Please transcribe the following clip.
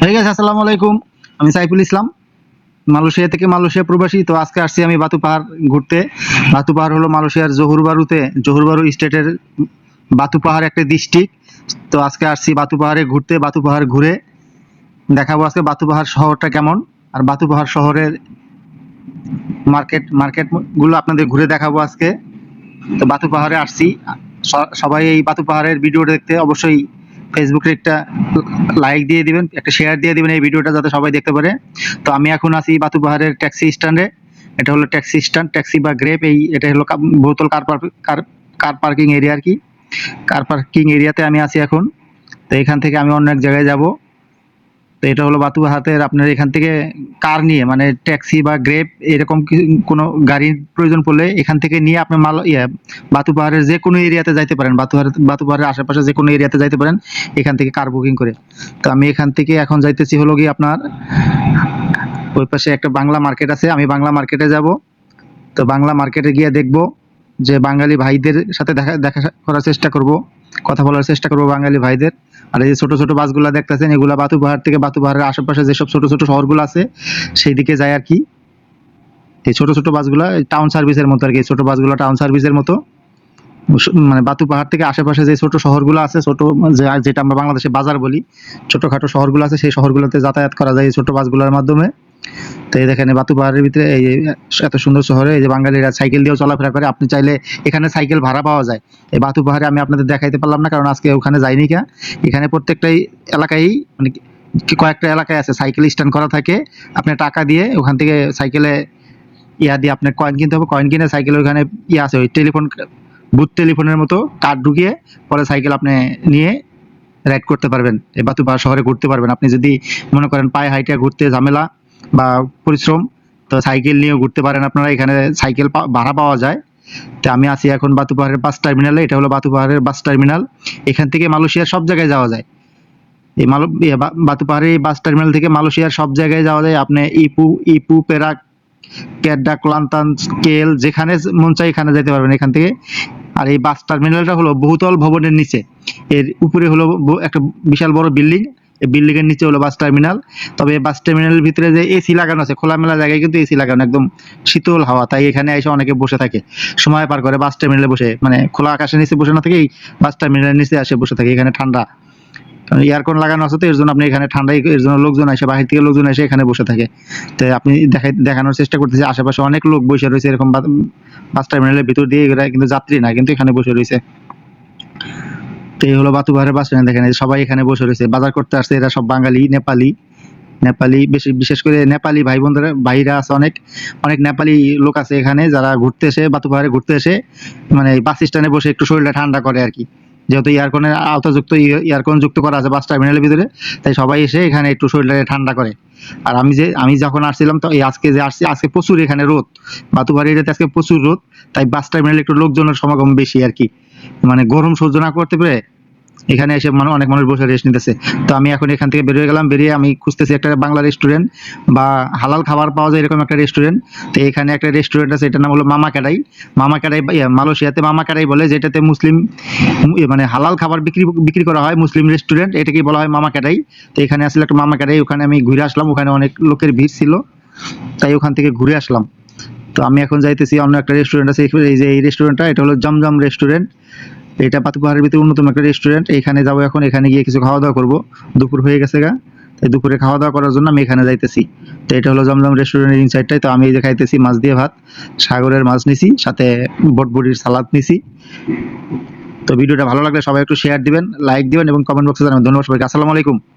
হয়ে গেছে, আসসালামু আলাইকুম। আমি সাইফুল ইসলাম, মালয়েশিয়া থেকে মালয়েশিয়া প্রবাসী। তো আজকে আসছি আমি বাতু পাহাড় ঘুরতে। বাতু পাহাড় হলো মালয়েশিয়ার জহুরবারুতে জহুরবারু স্টেটের বাতু পাহাড় একটা ডিস্ট্রিক্ট। তো আজকে আসছি বাতু পাহাড়ে ঘুরতে, বাতু পাহাড় ঘুরে দেখাবো আজকে বাতু পাহাড় শহরটা কেমন। আর বাতু পাহাড় শহরের মার্কেট মার্কেটগুলো আপনাদের ঘুরে দেখাবো আজকে। তো বাতু পাহাড়ে আসছি। সবাই এই বাতু পাহাড়ের ভিডিও দেখতে অবশ্যই ফেসবুকে একটা লাইক দিয়ে দিবেন, একটা শেয়ার দিয়ে দিবেন এই ভিডিওটা যাতে সবাই দেখতে পারে। তো আমি এখন আছি বাতু পাহাড়ের ট্যাক্সি স্ট্যান্ডে এটা হলো ট্যাক্সি স্ট্যান্ড ট্যাক্সি বা গ্রেপ এই এটা হলো বহুতল কার কার কার পার্কিং এরিয়া আর কি। কার পার্কিং এরিয়াতে আমি আছি এখন। তো এখান থেকে আমি অন্য এক জায়গায় যাব। তো এটা হলো বাতুহাতের আপনার এখান থেকে কার নিয়ে? মানে ট্যাক্সি বা গ্রেপ এরকম কোনো গাড়ির প্রয়োজন পড়লে এখান থেকে নিয়ে আপনি মাল ইয়ে বাতু পাহাড়ের যে কোনো এরিয়াতে যাইতে পারেন। বাতু বাতু পাহাড়ের আশেপাশে যে কোনো এরিয়াতে যাইতে পারেন, এখান থেকে কার বুকিং করে। তো আমি এখান থেকে এখন যাইতেছি হলো কি আপনার, ওই পাশে একটা বাংলা মার্কেট আছে, আমি বাংলা মার্কেটে যাব। তো বাংলা মার্কেটে গিয়ে দেখব যে বাঙালি ভাইদের সাথে দেখা দেখা করার চেষ্টা করব, কথা বলার চেষ্টা করব বাঙালি ভাইদের। আর এই যে ছোট ছোট বাসগুলো দেখতেছেন, এগুলা বাতু পাহাড় থেকে বাতু পাহাড়ের আশেপাশে যেসব ছোট ছোট শহরগুলো আছে সেই দিকে যায় আর কি। এই ছোট ছোট বাসগুলো টাউন সার্ভিসের মতো আর কি ছোট বাসগুলো টাউন সার্ভিসের মতো। মানে বাতু পাহাড় থেকে আশেপাশে যে ছোট শহরগুলো আছে, ছোট যেটা আমরা বাংলাদেশে বাজার বলি, ছোটখাটো শহরগুলো আছে, সেই শহরগুলোতে যাতায়াত করা যায় এই ছোট বাসগুলোর মাধ্যমে। তো এই দেখেন বাতু পাহাড়ের ভিতরে এই এত সুন্দর শহরে এই যে বাঙালিরা সাইকেল দিয়েও চলাফেরা করে, আপনি চাইলে এখানে সাইকেল ভাড়া পাওয়া যায়। এই বাতু পাহাড়ে আমি আপনাদের দেখাইতে পারলাম না, কারণ আজকে ওখানে যাইনি কে। এখানে প্রত্যেকটাই এলাকায় মানে কয়েকটা এলাকায় আছে, সাইকেল স্ট্যান্ড করা থাকে। আপনি টাকা দিয়ে ওখান থেকে সাইকেলে ইয়া দিয়ে আপনার কয়েন কিনতে হবে, কয়েন কিনে সাইকেল ওখানে ইয়ে আছে, ওই টেলিফোন বুথ টেলিফোনের মতো কার্ড ঢুকিয়ে পরে সাইকেল আপনি নিয়ে রাইড করতে পারবেন। এই বাতুপাড়া শহরে ঘুরতে পারবেন। আপনি যদি মনে করেন পায়ে হাইটে ঘুরতে ঝামেলা বা পরিশ্রম, তো সাইকেল নিয়েও ঘুরতে পারেন আপনারা। এখানে সাইকেল ভাড়া পাওয়া যায়। তো আমি আছি এখন বাতু পাহাড়ের বাস টার্মিনালে। এটা হলো বাতু পাহাড়ের বাস টার্মিনাল। এখান থেকে মালয়েশিয়ার সব জায়গায় যাওয়া যায়। এই মালব ইয়ে বাতু পাহাড়ের বাস টার্মিনাল থেকে মালয়েশিয়ার সব জায়গায় যাওয়া যায়। আপনি ইপু ইপু, পেরাক, কেডা, ক্লান্তান, স্কেল, যেখানে মন চাই এখানে যেতে পারবেন। এখান থেকে আর এই বাস টার্মিনালটা হলো বহুতল ভবনের নিচে। এর উপরে হলো একটা বিশাল বড় বিল্ডিং। বিল্ডিং এর নিচে হলো বাস টার্মিনাল। তবে বাস টার্মিনালের ভিতরে যে এসি লাগানো আছে, খোলামেলা জায়গায় কিন্তু এসি লাগানো, একদম শীতল হাওয়া। তাই এখানে এসে অনেকে বসে থাকে। সময় পার করে বাস টার্মিনালে বসে মানে খোলা আকাশের নিচে বসে না থেকে এই বাস টার্মিনালের নিচে আসে, বসে থাকে। এখানে ঠান্ডা। কারণ এয়ারকন লাগানো আছে তো, এর জন্য আপনি এখানে ঠান্ডায় এর জন্য লোকজন আসে, বাহির থেকে লোকজন এসে এখানে বসে থাকে। তো আপনি দেখাই দেখানোর চেষ্টা করতেছি আশেপাশে অনেক লোক বসে রয়েছে, এরকম বাস টার্মিনালের ভিতর দিয়ে এরা কিন্তু যাত্রী না, কিন্তু এখানে বসে রয়েছে। তো এই হলো বাতুবাহারের বাস স্ট্যান্ড দেখেন সবাই এখানে বসে রয়েছে। বাজার করতে আসছে এরা সব বাঙালি, নেপালি। নেপালি, বেশি, বিশেষ করে নেপালি ভাই বোনদের ভাইরা আছে অনেক। অনেক নেপালি লোক আছে এখানে যারা ঘুরতে এসে, বাতুবাহারে ঘুরতে এসে মানে বাস স্ট্যান্ডে বসে একটু শরীরটা ঠান্ডা করে আর কি। যেহেতু এয়ারকনের আওতাযুক্ত এয়ারকন যুক্ত করা আছে বাস টার্মিনালের ভিতরে, তাই সবাই এসে এখানে একটু শরীরটাকে ঠান্ডা করে। আর আমি যে, আমি যখন আসছিলাম, তো এই আজকে যে আসছি, আজকে প্রচুর এখানে রোদ। বাতুবাড়ি আজকে প্রচুর রোদ, তাই বাস টার্মিনালে একটু লোকজনের সমাগম বেশি আর কি। মানে গরম সহ্য না করতে পেরে এখানে এসে মানে অনেক মানুষ বসে রেস্ট নিতেছে। তো আমি এখন এখান থেকে বেরিয়ে গেলাম বেরিয়ে আমি খুঁজতেছি একটা বাংলা রেস্টুরেন্ট বা হালাল খাবার পাওয়া যায় এরকম একটা রেস্টুরেন্ট তো এখানে একটা রেস্টুরেন্ট আছে এটার নাম হলো মামা কাডাই। মামা ইয়া, মালয়েশিয়াতে মামা কাডাই বলে যেটাতে মুসলিম ইয়ে মানে হালাল খাবার বিক্রি বিক্রি করা হয় মুসলিম রেস্টুরেন্ট এটাকে বলা হয় মামা কাডাই। তো এখানে আসলে একটা মামা কাডাই ওখানে আমি ঘুরে আসলাম ওখানে অনেক লোকের ভিড় ছিল। তাই ওখান থেকে ঘুরে আসলাম। তো আমি এখন যাইতেছি অন্য একটা রেস্টুরেন্ট আছে এই যে এই রেস্টুরেন্টটা এটা হলো জমজম রেস্টুরেন্ট এটা পাতুপাহাড়ের ভিতরে অন্যতম একটা রেস্টুরেন্ট এখানে যাব এখন, এখানে গিয়ে কিছু খাওয়া দাওয়া করব। দুপুর হয়ে গেছে গা। তাই দুপুরে খাওয়া দাওয়া করার জন্য আমি এখানে যাইতেছি। তো এটা হলো জমজম রেস্টুরেন্টের ইনসাইডটাই তো আমি এই যে খাইতেছি মাছ দিয়ে ভাত, সাগরের মাছ নিছি, সাথে বটবুটির সালাদ নিছি। তো ভিডিওটা ভালো লাগলে সবাই একটু শেয়ার দিবেন লাইক দিবেন এবং কমেন্ট বক্সে জানাবেন। ধন্যবাদ সবাইকে। আসসালামু আলাইকুম।